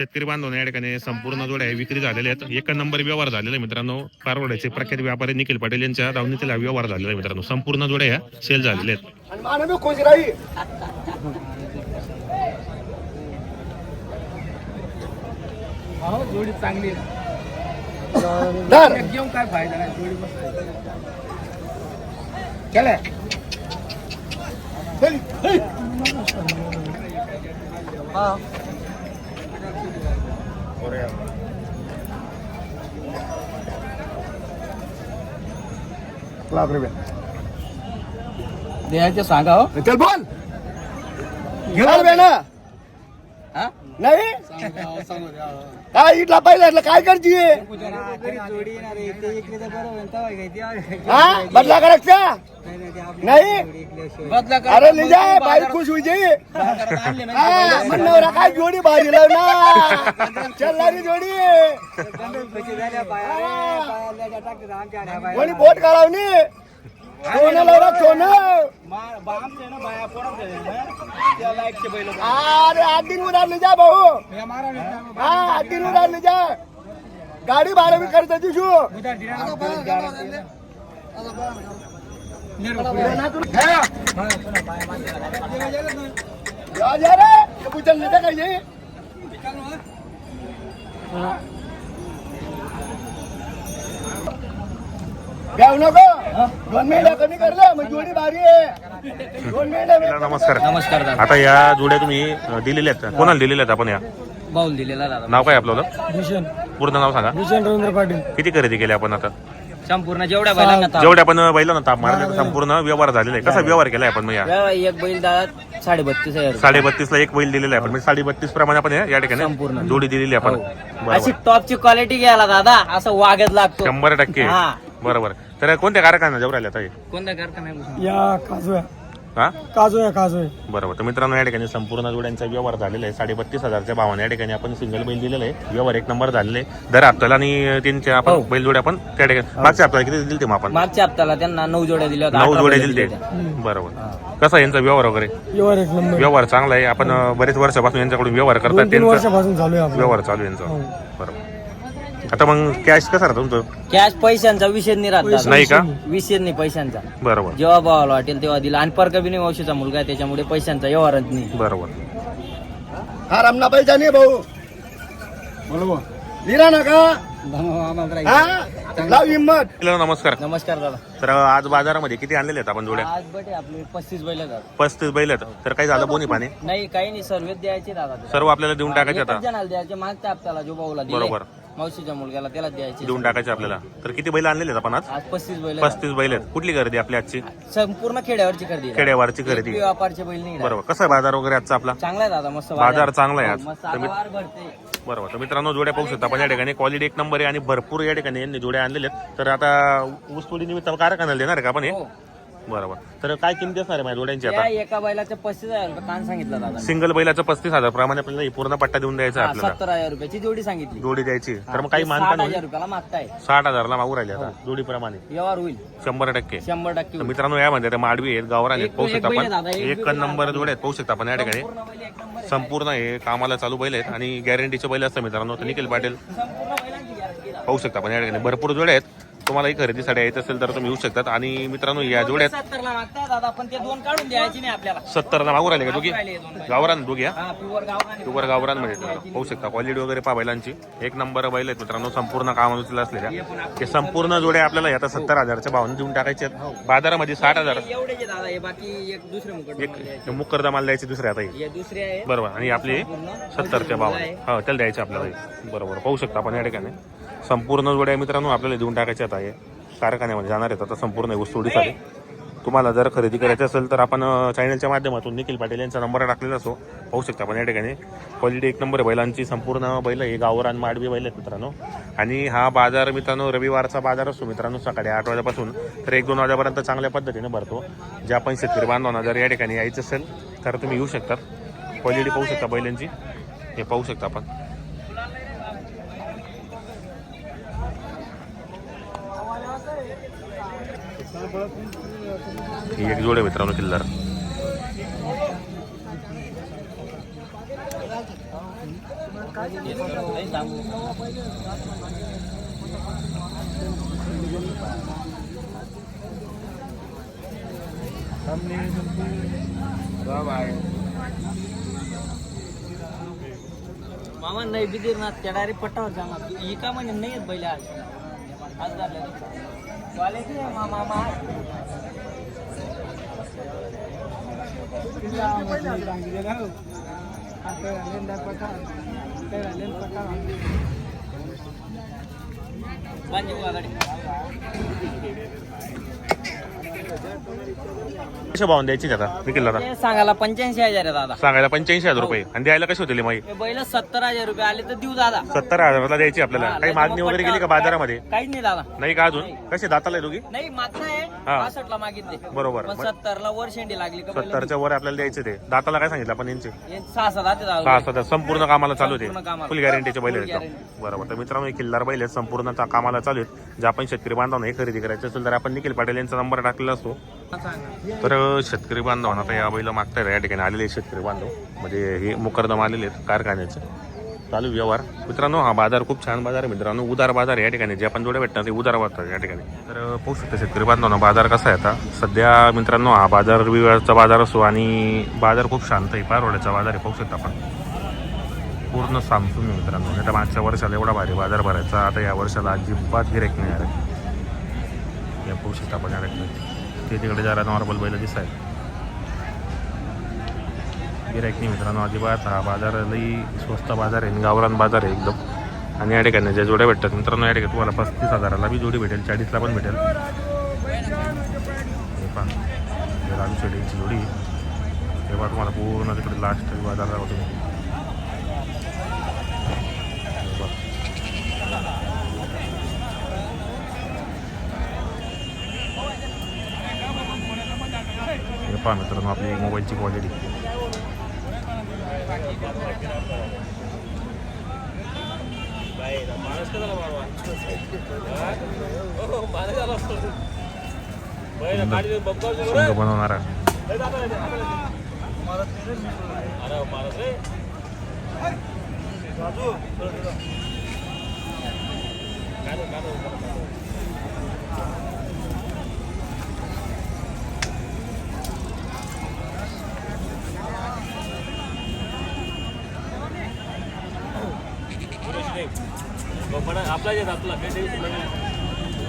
शेतकरी बांधव या ठिकाणी संपूर्ण जोड्या आहे विक्री झालेल्या आहेत एक नंबर व्यवहार झालेला आहे मित्रांनो कारवड्याचे प्रख्यात व्यापारी निखिल पाटील यांच्या दावणीतील व्यवहार झालेला आहे मित्रांनो संपूर्ण जोड्या या सेल झालेल्या आहेत आणि मानवी खुश राही हो जोडी चांगली आहे. धर एक घेऊन काय फायदा नाही जोडी मस्त आहे. चला चल, हे. लाख रुपये द्यायचे सांगा हो. चल बोल. घेणार बे ना? नाही? काय इथला पहिला काय करतीये हा? बदला करायचा? नाही? बदला करा. अरे ले जाय बाई खुश हुई जाई. हा, म्हणलं काय जोडी भारी लाव ना चलणारी जोडी कोणी बोट काढावनी? सोनं लावला सोनं मा- बामचे ना बाया पोरांचे ना. त्या लाईटचे बैल बघ. अरे आठ दिन उधार ले जा भाऊ या मारा नाही का? हा आठ दिन उधार ले जा गाडी भाडं बी करता दिसू उद्या दिना. जा जा रे ते पुचल नाही काय जे घ्याव नको दोन मिनिटं कमी करलं मग जोडी भारी आहे. दोन मिनिटं नमस्कार. नमस्कार दादा. आता या जोड्या तुम्ही अ, दिलेल्या आहेत. कोणाला दिलेल्या आहेत आपण या? बाऊल दिलेला दादा. नाव काय आपलं? भूषण. पूर्ण नाव सांगा. भूषण रवींद्र पाटील. किती खरेदी केली आपण आता? संपूर्ण जेवढ्या बैलांना ताप- जेवढे आपण बैलांना ताप मारले संपूर्ण व्यवहार झालेला आहे. कसा व्यवहार केलाय आपण मग या? व्यवहार एक बैल दादा साडे बत्तीस हजार. साडे बत्तीस ला एक बैल दिलेला आहे आपण. म्हणजे साडे बत्तीस प्रमाणे आपण या या ठिकाणी संपूर्ण. जोडी दिलेली आहे आपण. हो. अशी टॉपची क्वालिटी घ्यायला दादा असं वागत लागतो. शंभर टक्के. हा. बरोबर. तर कोणत्या कारखान्यात जेवढ्या राहिल्या ताई? कोणत्या कारखान्यात या काजू हा? काजू आहे काजू आहे बरोबर. तर मित्रांनो या ठिकाणी संपूर्ण जोड्यांचा व्यवहार झालेला आहे. साडे बत्तीस हजारच्या भावाने या ठिकाणी आपण सिंगल बैल दिलेला आहे. व्यवहार एक नंबर झालेले आहे. दर हप्त्याला आणि त्यांच्या आपण हो. बैल जोड्या आपण त्या ठिकाणी मागच्या हप्त्याला किती दिले ते मग आपण? मागच्या हप्त्याला त्यांना नऊ जोड्या दिल्या होत्या. नऊ जोड्या बैलं दिले. बरोबर. कसा आहे यांचा व्यवहार वगैरे? व्यवहार एक नंबर व्यवहार चांगला आहे. आपण बरेच वर्षापासून यांच्याकडून व्यवहार करतात. तीन त्यांचा वर्षापासून चालू आहे आपलं. व्यवहार चालू आहे यांचा. बरोबर. आता मग कॅश कसा राहतो तुमचं? कॅश पैशांचा विषय नाही राहत दादा. नाही का? विषय नाही पैशांचा. बरोबर. जेव्हा भावाला वाटेल तेव्हा दिला. आणि परकबिनी वंशीचा मुलगा आहे त्याच्यामुळे पैशांचा व्यवहारच नाही. बरोबर. हा रमना पैसा नाही भाऊ बरोबर लिरा ना का हा लाव हिंमत हॅलो नमस्कार. नमस्कार दादा. तर आज बाजारामध्ये किती आणलेले आहेत आपण जोड्या? आज बटे आपले पस्तीस बैल दादा पस्तीस बैल आहेत. तर काही झालं बोनी पाणी? नाही काही नाही. सर्व द्यायचे दादा. ते. सर्व आपल्याला देऊन टाकायचे एकच आता? जणाला द्यायचे. मागच्या हप्त्याला जो भाऊला दिले. बरोबर. मावशीच्या मुलग्याला त्याला द्यायचे. देऊन टाकायचे आपल्याला. तर किती बैल आणलेले आहेत आपण आज? आज पस्तीस बैल पस्तीस बैल आहेत. कुठली खरेदी आपली आजची? संपूर्ण खेड्यावरची खरेदी खेड्यावरची खरेदी व्यापारचे बैल नाही. बरोबर. कसा आहे बाजार वगैरे आजचा आपला? चांगला आहे दादा मस्त बाजार चांगला आहे आज. मस्त तर मी- आता वार भरते. बरोबर. तर मित्रांनो जोड्या पाहू शकता आपण या ठिकाणी. क्वालिटी एक नंबर आहे आणि भरपूर या ठिकाणी यांनी जोड्या आणलेल्या आहेत. तर आता ऊसतोडी निमित्त कारखान्याला देणार आहे का आपण हे? हो. बरोबर. तर काय किमती असणार आहे माझ्या जोड्यांची त्या आता? एका बैलाचे पस्तीस हजार रुपये. कान सांगितलं दादा. सिंगल बैलाचं पस्तीस हजार. प्रमाणे आपल्याला ही पूर्ण पट्टा देऊन द्यायचा हा, आपल्याला. सत्तर हजार रुपयाची जोडी सांगितली. जोडी द्यायची. तर मग काही मानपान साठ होईल हजार रुपयाला मागताय. साठ हजारला मागू राहिले आता जोडीप्रमाणे. व्यवहार होईल. शंभर टक्के. शंभर टक्के तर होईल. मित्रांनो या म्हणजे माडवी आहेत गावरान आहेत एक- पाहू एक शकता बैल आपण. आहे दादा, एक एक बैल नंबर जोडे आहेत पाहू शकता आपण. या ठिकाणी. पूर्ण बैल एक नंबर आहे. संपूर्ण हे कामाला चालू बैल आहेत आणि गॅरंटीचे बैल असतात मित्रांनो. तर निखिल पाटील संपूर्ण बैलांची guarantee दादा. पाहू शकता आपण. या ठिकाणी भरपूर जोड्या आहेत. तुम्हाला ही खरेदीसाठी यायचं असेल तर तुम्ही येऊ शकतात. आणि मित्रांनो या जोड्यात सत्तरला मागताय दादा पण ते दोन काढून द्यायचे नाही आपल्याला. सत्तरला मागू राहिले का दोघी? राहिले दोन बैल. गावरान दोघी हा? हा प्युअर गावरान गावरांमध्ये पाहू शकता. क्वालिटी वगैरे पहा बैलांची. एक नंबर बैल आहेत मित्रांनो संपूर्ण कामानुसार असलेल्या. हे संपूर्ण जोड्या आपल्याला आता सत्तर हजारच्या भावाने देऊन टाकायचे आहेत. बाजारामध्ये साठ हजार. एवढे जे दादा हे बाकी एक दुसरे मुकट एक मुक्करदा माल द्यायचे दुसरे आता हे. हे दुसरे आहे बरोबर. आणि आपले सत्तरच्या भावाने. हो त्याला द्यायचे आपल्याला हे. बरोबर. पाहू शकता आपण या ठिकाणी. संपूर्ण जोड्या मित्रांनो आपल्याला देऊन टाकायच्या आता हे कारखान्यामध्ये जाणार आहेत. आता संपूर्ण ऊसतोडीसाठी तुम्हाला जर खरेदी करायची असेल तर आपण चॅनलच्या माध्यमातून निखिल पाटील यांचा नंबर टाकलेला असो. पाहू शकता आपण या ठिकाणी. क्वालिटी एक नंबर बैलांची संपूर्ण बैल हे गावरान माडवी बैल आहेत मित्रांनो. आणि हा बाजार मित्रांनो रविवारचा बाजार असतो मित्रांनो. सकाळी आठ वाजेपासून तर एक दोन वाजेपर्यंत चांगल्या पद्धतीने भरतो. जे आपण शेतकरी बांधवांना जर या ठिकाणी यायचं असेल तर तुम्ही येऊ शकतात. क्वालिटी पाहू शकता बैलांची. हे पाहू शकता आपण. ही एक जोड आहे मित्रांनो किल्लार. मामा नाही बिदीर ना त्या डायरेक्ट पट्टावर जाणार. ही का म्हणजे नाही येत बैल आज? आज झालं क्वालिटी आहे मामा मा बांजी बुवा गाडी कशा भावून द्यायची आता? विकेल दादा. ते सांगायला पंच्याऐंशी हजार आहे दादा. सांगायला पंच्याऐंशी हजार रुपये. आणि द्यायला कशी होतील माई हे? बैल सत्तर हजार रुपये आले तर देऊ दादा. सत्तर हजाराला द्यायची आपल्याला. हा, काही मागणी मग वगैरे गेली का बाजारामध्ये? काहीच नाही दादा. नाही का अजून? कसे दाताला आहे दोघी? नाही मागणं आहे. हा. मागितले. बरोबर. पण सत्तर ला वर शेंडी लागली का बैल? सत्तरच्या वर आपल्याला द्यायचे ते. दाताला काय सांगितलं आपण यांचे? हे सहा दादा. सहा सध्या संपूर्ण कामाला चालू संपूर्ण आहे कामाला. फुल गॅरंटीचे बैल आहेत. बरोबर. तर मित्रांनो हे किल्लार बैल आहेत. संपूर्ण कामाला चालू आहेत. जे आपण शेतकरी बांधवांना हे खरेदी करायचे असेल तर आपण निखिल पाटील यांचा नंबर टाकलेला असतो. तर शेतकरी बांधव आता या बैल मागताय या ठिकाणी आलेले शेतकरी बांधव. म्हणजे हे मुकरदम आलेले आहेत कारखान्याचे. चालू व्यवहार. मित्रांनो हा बाजार खूप छान बाजार आहे. मित्रांनो उदार बाजार या ठिकाणी. जे आपण जोड्या भेटणार ते उदार बाजार या ठिकाणी. तर पाहू शकता शेतकरी बांधवांना बाजार कसा आहे आता? सध्या मित्रांनो हा बाजार विवाहाचा बाजार असो आणि बाजार खूप शांत आहे. पारवड्याचा बाजार आहे पाहू शकता आपण. पूर्ण सामसून मी मित्रांनो. आता मागच्या वर्षाला एवढा भारी बाजार भरायचा. आता या वर्षाला अजिबात गिरेक नाही आहे. या पाहू शकता आपण या ठिकाणी. ते तिकडे जरा नॉर्मल बैल दिसत आहेत गिरायक नाही मित्रांनो अजिबात हा बाजार लई स्वस्त बाजार आहे आणि गावरान बाजार आहे एकदम. आणि या ठिकाणी ज्या जोड्या भेटतात मित्रांनो या ठिकाणी तुम्हाला पस्तीस हजाराला बी जोडी भेटेल चाळीसला पण भेटेल. राजू शेडीची जोडी. तेव्हा तुम्हाला पूर्ण तिकडे लास्ट बाजार दाखवतो मी. हे पहा. हे पहा मित्रांनो आपली मोबाईलची क्वालिटी शिंग बनवणारा आपला येत आपला काही टेन्शन नाही